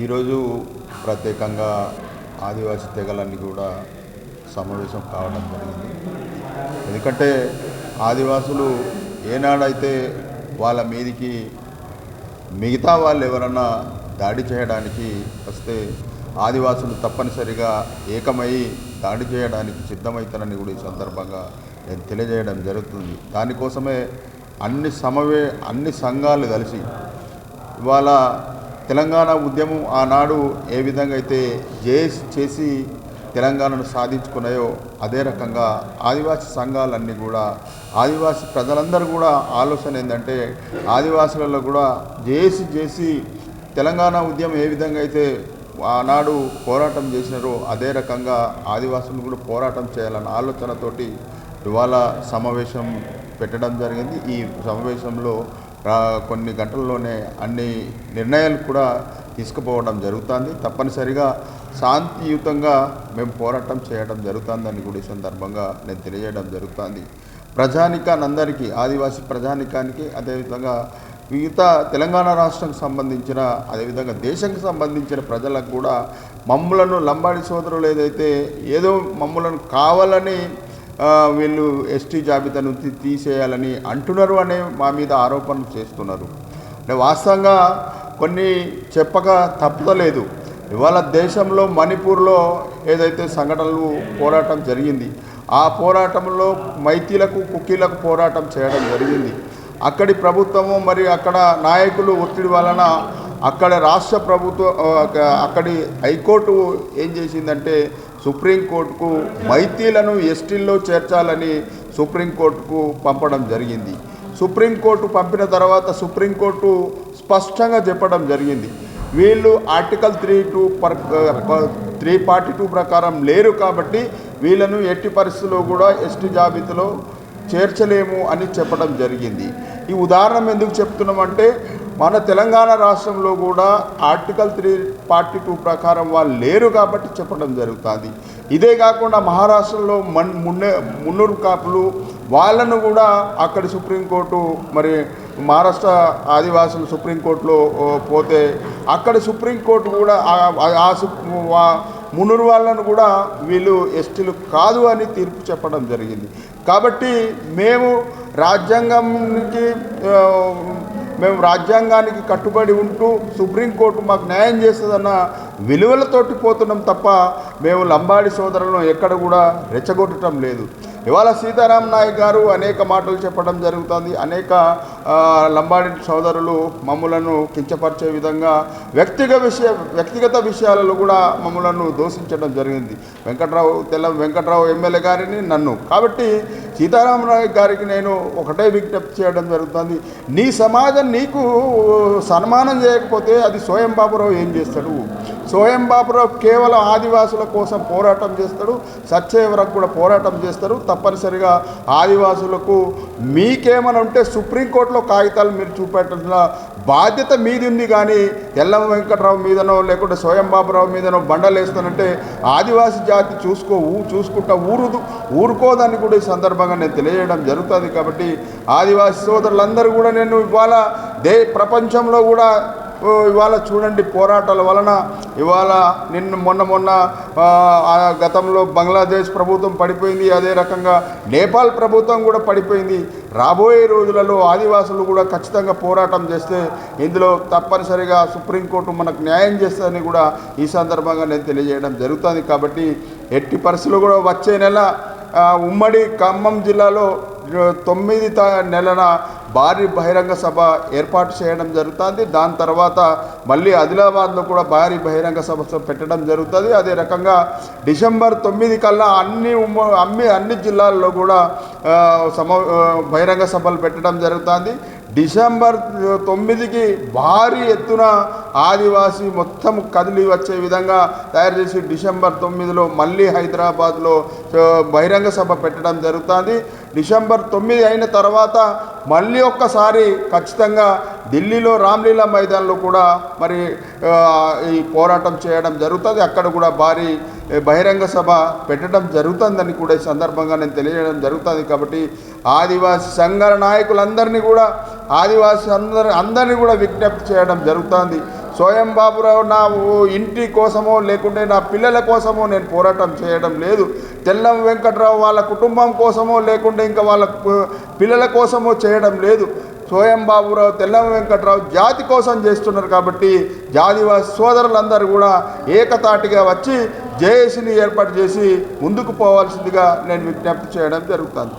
ఈరోజు ప్రత్యేకంగా ఆదివాసీ తెగలన్నీ కూడా సమావేశం కావడం జరిగింది. ఎందుకంటే ఆదివాసులు ఏనాడైతే వాళ్ళ మీదికి మిగతా వాళ్ళు ఎవరన్నా దాడి చేయడానికి వస్తే ఆదివాసులు తప్పనిసరిగా ఏకమై దాడి చేయడానికి సిద్ధమవుతారని కూడా ఈ సందర్భంగా నేను తెలియజేయడం జరుగుతుంది. దానికోసమే అన్ని సమవే అన్ని సంఘాలు కలిసి ఇవాళ తెలంగాణ ఉద్యమం ఆనాడు ఏ విధంగా అయితే జేస్ చేసి తెలంగాణను సాధించుకున్నాయో అదే రకంగా ఆదివాసీ సంఘాలన్నీ కూడా ఆదివాసీ ప్రజలందరూ కూడా ఆలోచన ఏంటంటే ఆదివాసులలో కూడా జేసి చేసి తెలంగాణ ఉద్యమం ఏ విధంగా అయితే ఆనాడు పోరాటం చేసినారో అదే రకంగా ఆదివాసులు కూడా పోరాటం చేయాలన్న ఆలోచనతోటి ఇవాళ సమావేశం పెట్టడం జరిగింది. ఈ సమావేశంలో కొన్ని గంటల్లోనే అన్ని నిర్ణయాలు కూడా తీసుకుపోవడం జరుగుతుంది. తప్పనిసరిగా శాంతియుతంగా మేము పోరాటం చేయడం జరుగుతుందని కూడా ఈ సందర్భంగా నేను తెలియజేయడం జరుగుతుంది. ప్రజానికానందరికీ ఆదివాసీ ప్రజానికానికి అదేవిధంగా మిగతా తెలంగాణ రాష్ట్రంకి సంబంధించిన అదేవిధంగా దేశంకి సంబంధించిన ప్రజలకు కూడా మమ్ములను లంబాడి సోదరులు ఏదైతే ఏదో మమ్ములను కావాలని వీళ్ళు ఎస్టీ జాబితా నుంచి తీసేయాలని అంటున్నారు అనే మా మీద ఆరోపణలు చేస్తున్నారు. అంటే వాస్తవంగా కొన్ని చెప్పక తప్పలేదు ఇవాళ దేశంలో మణిపూర్లో ఏదైతే సంఘటనలు పోరాటం జరిగింది ఆ పోరాటంలో మైతీలకు కుక్కీలకు పోరాటం చేయడం జరిగింది. అక్కడి ప్రభుత్వము మరి అక్కడ నాయకులు ఒత్తిడి వలన అక్కడ రాష్ట్ర ప్రభుత్వం అక్కడి హైకోర్టు ఏం చేసిందంటే సుప్రీంకోర్టుకు మైతీలను ఎస్టీల్లో చేర్చాలని సుప్రీంకోర్టుకు పంపడం జరిగింది. సుప్రీంకోర్టు పంపిన తర్వాత సుప్రీంకోర్టు స్పష్టంగా చెప్పడం జరిగింది. వీళ్ళు article three two per three forty two ప్రకారం లేరు కాబట్టి వీళ్ళను ఎట్టి పరిస్థితుల్లో కూడా ఎస్టీ జాబితాలో చేర్చలేము అని చెప్పడం జరిగింది. ఈ ఉదాహరణ ఎందుకు చెప్తున్నామంటే మన తెలంగాణ రాష్ట్రంలో కూడా ఆర్టికల్ త్రీ ఫార్టీ టూ ప్రకారం వాళ్ళు లేరు కాబట్టి చెప్పడం జరుగుతుంది. ఇదే కాకుండా మహారాష్ట్రలో మన్ మున్నే మున్నూరు కాపులు వాళ్ళను కూడా అక్కడి సుప్రీంకోర్టు మరి మహారాష్ట్ర ఆదివాసులు సుప్రీంకోర్టులో పోతే అక్కడ సుప్రీంకోర్టు కూడా ఆ- మున్నూరు మునురు వాళ్ళను కూడా వీళ్ళు ఎస్టీలు కాదు అని తీర్పు చెప్పడం జరిగింది. కాబట్టి మేము రాజ్యాంగానికి మేము రాజ్యాంగానికి కట్టుబడి ఉంటూ సుప్రీంకోర్టు మాకు న్యాయం చేస్తుందన్న విలువలతోటి పోతున్నాం తప్ప మేము లంబాడి సోదరులను ఎక్కడ కూడా రెచ్చగొట్టడం లేదు. ఇవాళ సీతారాం నాయక్ గారు అనేక మాటలు చెప్పడం జరుగుతుంది. అనేక లంబాడి సోదరులు మమ్మలను కించపరిచే విధంగా వ్యక్తిగత విషయ వ్యక్తిగత విషయాలలో కూడా మమ్మలను దూషించడం జరిగింది. వెంకట్రావు తెల్ల వెంకట్రావు ఎమ్మెల్యే గారిని నన్ను. కాబట్టి సీతారామరాయ్ గారికి నేను ఒకటే విజ్ఞప్తి చేయడం జరుగుతుంది. నీ సమాజం నీకు సన్మానం చేయకపోతే అది సోయం బాబురావు ఏం చేస్తాడు? స్వయం బాబురావు కేవలం ఆదివాసుల కోసం పోరాటం చేస్తాడు. సచ్చే వరకు కూడా పోరాటం చేస్తారు తప్పనిసరిగా ఆదివాసులకు మీకేమైనా ఉంటే సుప్రీంకోర్టులో కాగితాలు మీరు చూపెట్టాల్సిన బాధ్యత మీది ఉంది కానీ ఎల్లం వెంకట్రావు మీదనో లేకుంటే స్వయం బాబురావు మీదనో బండలు వేస్తానంటే ఆదివాసీ జాతి చూసుకో ఊ- చూసుకుంటా ఊరుదు ఊరుకోదని కూడా ఈ సందర్భంగా నేను తెలియజేయడం జరుగుతుంది కాబట్టి ఆదివాసీ సోదరులందరూ కూడా నేను ఇవాళ దే ప్రపంచంలో కూడా ఇవాళ చూడండి పోరాటాల వలన ఇవాళ నిన్న మొన్న మొన్న ఆ, గతంలో బంగ్లాదేశ్ ప్రభుత్వం పడిపోయింది అదే రకంగా నేపాల్ ప్రభుత్వం కూడా పడిపోయింది. రాబోయే రోజులలో ఆదివాసులు కూడా ఖచ్చితంగా పోరాటం చేస్తే ఇందులో తప్పనిసరిగా సుప్రీంకోర్టు మనకు న్యాయం చేస్తుందని కూడా ఈ సందర్భంగా నేను తెలియజేయడం జరుగుతుంది. కాబట్టి ఎట్టి పరిస్థితులు కూడా వచ్చే నెల ఉమ్మడి ఖమ్మం జిల్లాలో తొమ్మిది త నెలన భారీ బహిరంగ సభ ఏర్పాటు చేయడం జరుగుతుంది. దాని తర్వాత మళ్ళీ ఆదిలాబాద్లో కూడా భారీ బహిరంగ సభ పెట్టడం జరుగుతుంది. అదే రకంగా డిసెంబర్ తొమ్మిది కల్లా అన్ని ఉమ్మ అన్ని అన్ని జిల్లాల్లో కూడా సమ బహిరంగ సభలు పెట్టడం జరుగుతుంది. డిసెంబర్ తొమ్మిదికి భారీ ఎత్తున ఆదివాసీ మొత్తం కదిలి వచ్చే విధంగా తయారు చేసి డిసెంబర్ తొమ్మిదిలో మళ్ళీ హైదరాబాద్లో బహిరంగ సభ పెట్టడం జరుగుతుంది. డిసెంబర్ తొమ్మిది అయిన తర్వాత మళ్ళీ ఒక్కసారి ఖచ్చితంగా ఢిల్లీలో రామ్లీలా మైదాన్లో కూడా మరి ఈ పోరాటం చేయడం జరుగుతుంది. అక్కడ కూడా భారీ బహిరంగ సభ పెట్టడం జరుగుతుందని కూడా ఈ సందర్భంగా నేను తెలియజేయడం జరుగుతుంది. కాబట్టి ఆదివాసీ సంఘాల నాయకులందరినీ కూడా ఆదివాసీ అందరి అందరినీ కూడా విజ్ఞప్తి చేయడం జరుగుతుంది. స్వయం బాబురావు నా ఇంటి కోసమో లేకుంటే నా పిల్లల కోసమో నేను పోరాటం చేయడం లేదు. తెల్లం వెంకట్రావు వాళ్ళ కుటుంబం కోసమో లేకుంటే ఇంకా వాళ్ళ పిల్లల కోసమో చేయడం లేదు. సోయం బాబురావు తెల్లం వెంకట్రావు జాతి కోసం చేస్తున్నారు కాబట్టి జాతివాసి సోదరులందరూ కూడా ఏకతాటిగా వచ్చి జేఏసీని ఏర్పాటు చేసి ముందుకు పోవాల్సిందిగా నేను విజ్ఞప్తి చేయడం జరుగుతుంది.